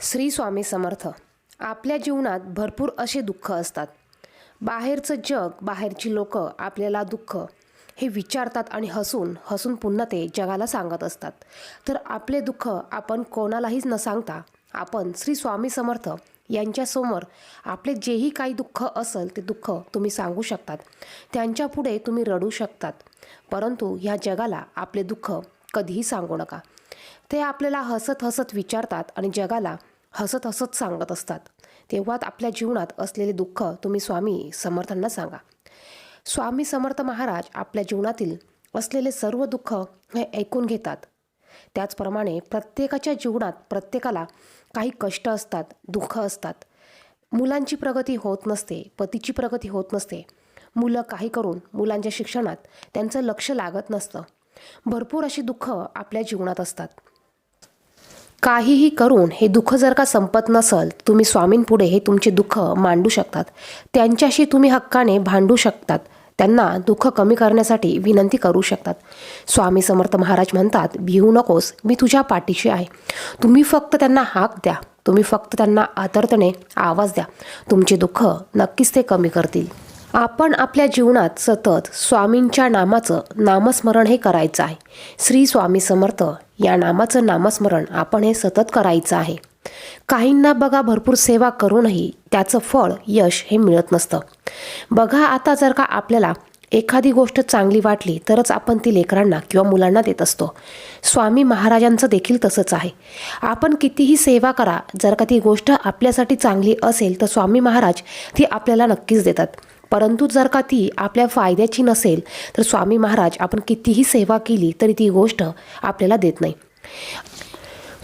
श्री स्वामी समर्थ. आपल्या जीवनात भरपूर असे दुःख असतात. बाहेरचं जग बाहेरची लोक आपल्याला दुःख हे विचारतात आणि हसून हसून पुन्हा ते जगाला सांगत असतात. तर आपले दुःख आपण कोणालाहीच न सांगता आपण श्री स्वामी समर्थ यांच्यासमोर आपले जेही काही दुःख असेल ते दुःख तुम्ही सांगू शकतात. त्यांच्यापुढे तुम्ही रडू शकतात. परंतु ह्या जगाला आपले दुःख कधीही सांगू नका. ते आपल्याला हसत हसत विचारतात आणि जगाला हसत हसत सांगत असतात. तेव्हाच आपल्या जीवनात असलेले दुःख तुम्ही स्वामी समर्थांना सांगा. स्वामी समर्थ महाराज आपल्या जीवनातील असलेले सर्व दुःख हे ऐकून घेतात. त्याचप्रमाणे प्रत्येकाच्या जीवनात प्रत्येकाला काही कष्ट असतात दुःख असतात. मुलांची प्रगती होत नसते पतीची प्रगती होत नसते. मुलं काही करून मुलांच्या शिक्षणात त्यांचं लक्ष लागत नसतं. भरपूर अशी दुःख आपल्या जीवनात असतात. काहीही करून हे दुःख जर का संपत नसल तुम्ही स्वामींपुढे हे तुमचे दुःख मांडू शकतात. त्यांच्याशी तुम्ही हक्काने भांडू शकतात. त्यांना दुःख कमी करण्यासाठी विनंती करू शकतात. स्वामी समर्थ महाराज म्हणतात भिवू नकोस मी तुझ्या पाठीशी आहे. तुम्ही फक्त त्यांना हाक द्या. तुम्ही फक्त त्यांना आतर्तने आवाज द्या. तुमचे दुःख नक्कीच ते कमी करतील. आपण आपल्या जीवनात सतत स्वामींच्या नामाचं नामस्मरण हे करायचं आहे. श्री स्वामी समर्थ या नामाचं नामस्मरण आपण हे सतत करायचं आहे. काहींना बघा भरपूर सेवा करूनही त्याचं फळ यश हे मिळत नसतं. बघा आता जर का आपल्याला एखादी गोष्ट चांगली वाटली तरच आपण ती लेकरांना किंवा मुलांना देत असतो. स्वामी महाराजांचं देखील तसंच आहे. आपण कितीही सेवा करा जर का ती गोष्ट आपल्यासाठी चांगली असेल तर स्वामी महाराज ती आपल्याला नक्कीच देतात. परंतु जर का ती आपल्या फायद्याची नसेल तर स्वामी महाराज आपण कितीही सेवा केली तरी ती गोष्ट आपल्याला देत नाही.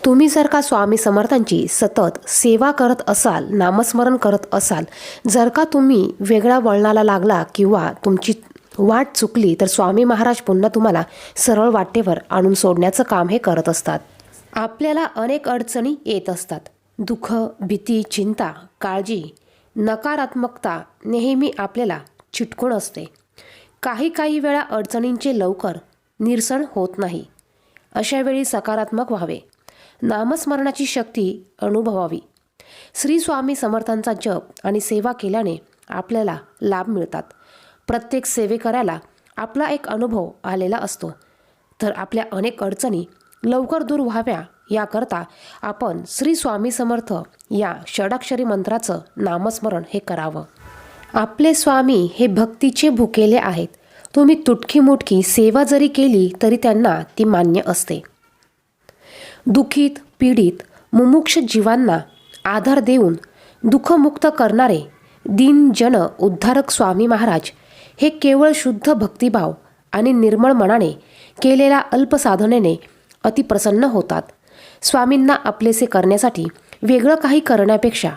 तुम्ही जर का स्वामी समर्थांची सतत सेवा करत असाल नामस्मरण करत असाल जर का तुम्ही वेगळ्या वळणाला लागला किंवा तुमची वाट चुकली तर स्वामी महाराज पुन्हा तुम्हाला सरळ वाटेवर आणून सोडण्याचं काम हे करत असतात. आपल्याला अनेक अडचणी येत असतात. दुःख भीती चिंता काळजी नकारात्मकता नेहमी आपल्याला चिटकून असते. काही काही वेळा अडचणींचे लवकर निरसन होत नाही. अशावेळी सकारात्मक व्हावे. नामस्मरणाची शक्ती अनुभवावी. श्री स्वामी समर्थांचा जप आणि सेवा केल्याने आपल्याला लाभ मिळतात. प्रत्येक सेवेकऱ्याला आपला एक अनुभव आलेला असतो. तर आपल्या अनेक अडचणी लवकर दूर व्हाव्या याकरता आपण श्री स्वामी समर्थ या षडाक्षरी मंत्राचं नामस्मरण हे करावं. आपले स्वामी हे भक्तीचे भुकेले आहेत. तुम्ही तुटकी मुटकी सेवा जरी केली तरी त्यांना ती मान्य असते. दुखीत पीडित मुमुक्ष जीवांना आधार देऊन दुःखमुक्त करणारे दीनजन उद्धारक स्वामी महाराज हे केवळ शुद्ध भक्तिभाव आणि निर्मळ मनाने केलेल्या अल्पसाधनेने अतिप्रसन्न होतात. स्वामींना आपलेसे करण्यासाठी वेगळं काही करण्यापेक्षा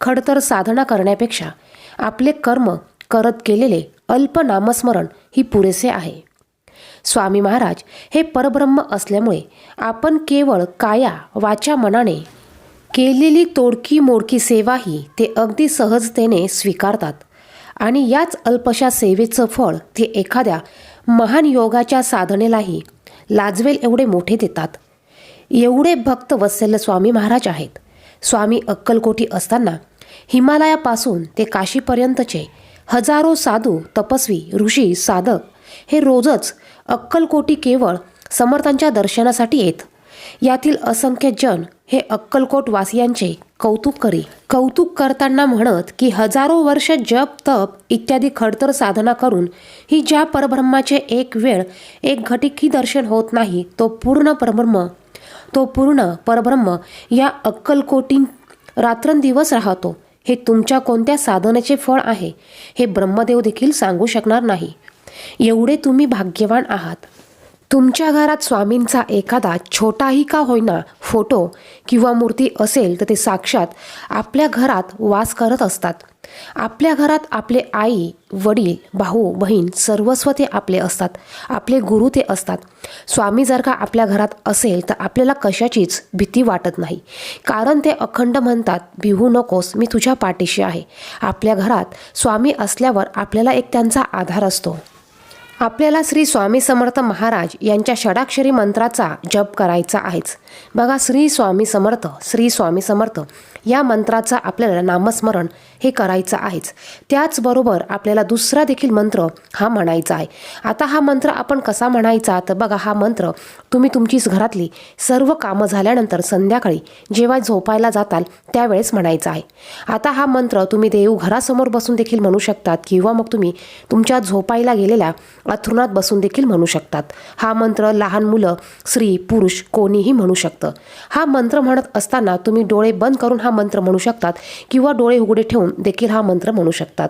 खडतर साधना करण्यापेक्षा आपले कर्म करत केलेले अल्प नामस्मरण ही पुरेसे आहे. स्वामी महाराज हे परब्रह्म असल्यामुळे आपण केवळ काया वाचा मनाने केलेली तोडकी मोडकी सेवाही ते अगदी सहजतेने स्वीकारतात आणि याच अल्पशा सेवेचं फळ ते एखाद्या महान योगाच्या साधनेलाही लाजवेल एवढे मोठे देतात. एवढे भक्त वत्सल्य स्वामी महाराज आहेत. स्वामी अक्कलकोटी असताना हिमालयापासून ते काशीपर्यंतचे हजारो साधू तपस्वी ऋषी साधक हे रोजच अक्कलकोटी केवळ समर्थांच्या दर्शनासाठी येत. यातील असंख्य जन हे अक्कलकोट वासियांचे कौतुक करी कौतुक करताना म्हणत की हजारो वर्ष जप तप इत्यादी खडतर साधना करून ही ज्या परब्रह्माचे एक वेळ एक घटिकही दर्शन होत नाही तो पूर्ण परब्रह्म तो पूर्ण परब्रह्म या अक्कलकोटी रात्रंदिवस राहतो. हे तुमच्या कोणत्या साधनेचे फळ आहे हे ब्रह्मदेव देखील सांगू शकणार नाही. एवढे तुम्ही भाग्यवान आहात. तुमच्या घरात स्वामींचा एखादा छोटाही का होईना फोटो किंवा मूर्ती असेल तर ते साक्षात आपल्या घरात वास करत असतात. आपल्या घरात आपले आई वडील भाऊ बहीण सर्वस्व ते आपले असतात. आपले गुरु ते असतात. स्वामी जर का आपल्या घरात असेल तर आपल्याला कशाचीच भीती वाटत नाही. कारण ते अखंड म्हणतात भिवू नकोस मी तुझ्या पाठीशी आहे. आपल्या घरात स्वामी असल्यावर आपल्याला एक त्यांचा आधार असतो. आपल्याला श्री स्वामी समर्थ महाराज यांच्या षडाक्षरी मंत्राचा जप करायचा आहेच. बघा श्री स्वामी समर्थ श्री स्वामी समर्थ या मंत्राचा आपल्याला नामस्मरण हे करायचं आहेच. त्याचबरोबर आपल्याला दुसरा देखील मंत्र हा म्हणायचा आहे. आता हा मंत्र आपण कसा म्हणायचा? तर बघा हा मंत्र तुम्ही तुमची घरातली सर्व कामं झाल्यानंतर संध्याकाळी जेव्हा झोपायला जाताल त्यावेळेस म्हणायचा आहे. आता हा मंत्र तुम्ही देव घरासमोर बसून देखील म्हणू शकतात किंवा मग तुम्ही तुमच्या झोपायला गेलेल्या अथरुणात बसून देखील म्हणू शकतात. हा मंत्र लहान मुलं स्त्री पुरुष कोणीही म्हणू शकतं. हा मंत्र म्हणत असताना तुम्ही डोळे बंद करून हा मंत्र म्हणू शकतात किंवा डोळे उघडे ठेवून देखील हा मंत्र म्हणू शकतात.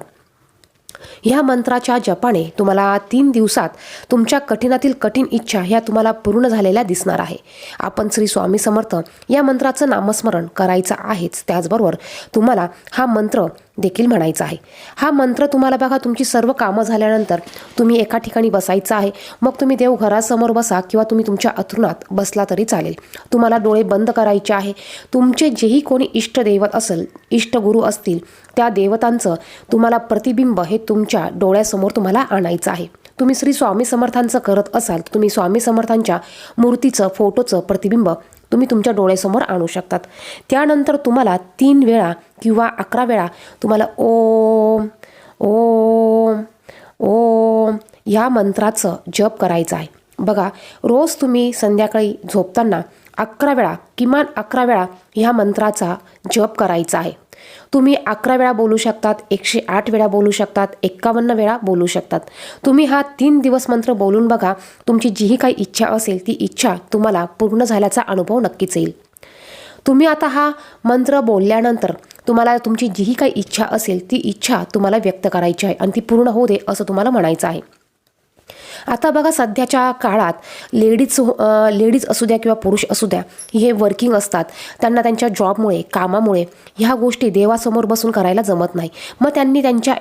ह्या मंत्राच्या जपाने तुम्हाला तीन दिवसात तुमच्या कठीणातील कठीण इच्छा ह्या तुम्हाला पूर्ण झालेल्या दिसणार आहे. आपण श्री स्वामी समर्थ या मंत्राचं नामस्मरण करायचं आहेच. त्याचबरोबर तुम्हाला हा मंत्र देखील म्हणायचा आहे. हा मंत्र तुम्हाला बघा तुमची सर्व कामं झाल्यानंतर तुम्ही एका ठिकाणी बसायचं आहे. मग तुम्ही देव घरासमोर बसा किंवा तुम्ही तुमच्या अथरुणात बसला तरी चालेल. तुम्हाला डोळे बंद करायचे आहे. तुमचे जेही कोणी इष्टदैवत असेल इष्टगुरू असतील त्या देवतांचं तुम्हाला प्रतिबिंब हे तुमच्या डोळ्यासमोर तुम्हाला आणायचं आहे. तुम्ही श्री स्वामी समर्थांचं करत असाल तर तुम्ही स्वामी समर्थांच्या मूर्तीचं फोटोचं प्रतिबिंब तुम्ही तुमच्या डोळ्यासमोर आणू शकतात. त्यानंतर तुम्हाला तीन वेळा किंवा अकरा वेळा तुम्हाला ओम ओम ओम या मंत्राचं जप करायचं आहे. बघा रोज तुम्ही संध्याकाळी झोपताना अकरा वेळा किमान अकरा वेळा ह्या मंत्राचा जप करायचा आहे. तुम्ही अकरा वेळा बोलू शकतात एकशे आठ वेळा बोलू शकतात एक्कावन्न वेळा बोलू शकतात. तुम्ही हा तीन दिवस मंत्र बोलून बघा तुमची जीही काही इच्छा असेल ती इच्छा तुम्हाला पूर्ण झाल्याचा अनुभव नक्कीच येईल. तुम्ही आता हा मंत्र बोलल्यानंतर तुम्हाला तुमची जीही काही इच्छा असेल ती इच्छा तुम्हाला व्यक्त करायची आहे आणि ती पूर्ण होऊ दे असं तुम्हाला म्हणायचं आहे. आता बघा सध्याच्या काळात लेडीज हो- लेडीज असू द्या किंवा पुरुष असू द्या हे वर्किंग असतात. त्यांना त्यांच्या जॉबमुळे कामामुळे ह्या गोष्टी देवासमोर बसून करायला जमत नाही. मग त्यांनी त्यांच्या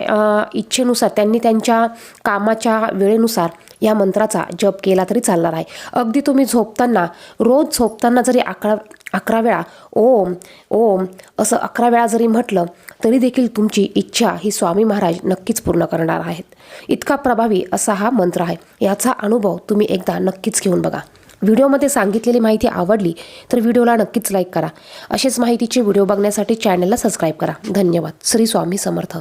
इच्छेनुसार त्यांनी त्यांच्या कामाच्या वेळेनुसार या मंत्राचा जप केला तरी चालणार आहे. अगदी तुम्ही झोपताना रोज झोपताना जरी आकडा अकरा वेळा. ओम ओम असं अकरा वेळा जरी म्हटलं तरी देखील तुमची इच्छा ही स्वामी महाराज नक्कीच पूर्ण करणार आहेत. इतका प्रभावी असा हा मंत्र आहे. याचा अनुभव तुम्ही एकदा नक्कीच घेऊन बघा. व्हिडिओमध्ये सांगितलेली माहिती आवडली तर व्हिडिओला नक्कीच लाईक करा. असेच माहितीचे व्हिडिओ बघण्यासाठी चॅनलला सबस्क्राईब करा. धन्यवाद. श्री स्वामी समर्थ.